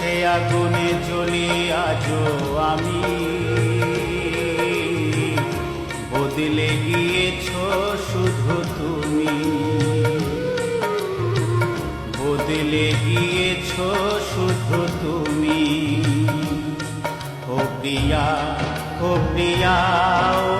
সে আগুনে চলি আজও আমি। বদলে গিয়েছ শুধু তুমি। বদলে গিয়েছ শুধু তুমি। ও প্রিয়া ও প্রিয়া, ও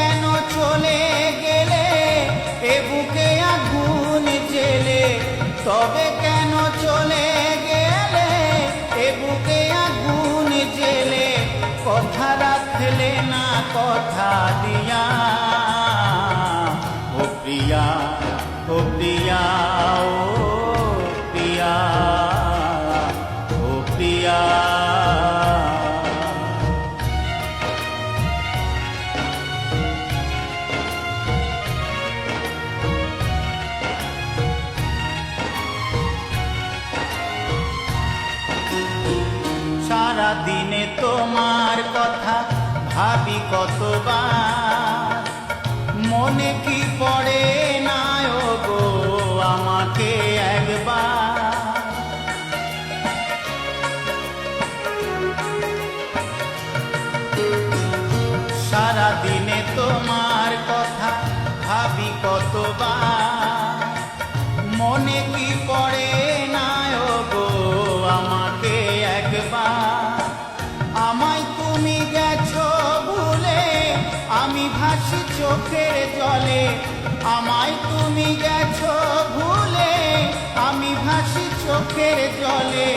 রাখলে না কথা দিয়া। ও প্রিয়া ও প্রিয়া ও ভাবি কতবার মনে কি পড়ে না গো আমাকে একবার আমি ভাসি চোখের জলে। আমায় তুমি গেছো ভুলে। আমি ভাসি চোখের জলে।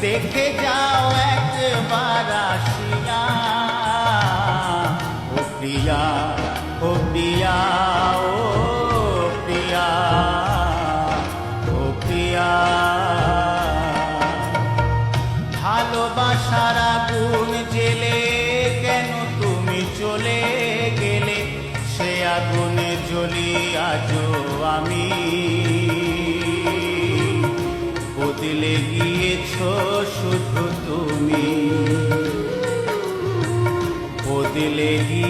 দেখে যাও একবার আসিয়া। ও প্রিয়া ও প্রিয়া ও প্রিয়া ও প্রিয়া। ভালোবাসার আগুন জেলে আগুনে আজ আমি। বদলে গিয়েছ শুধু তুমি। বদলে তুমি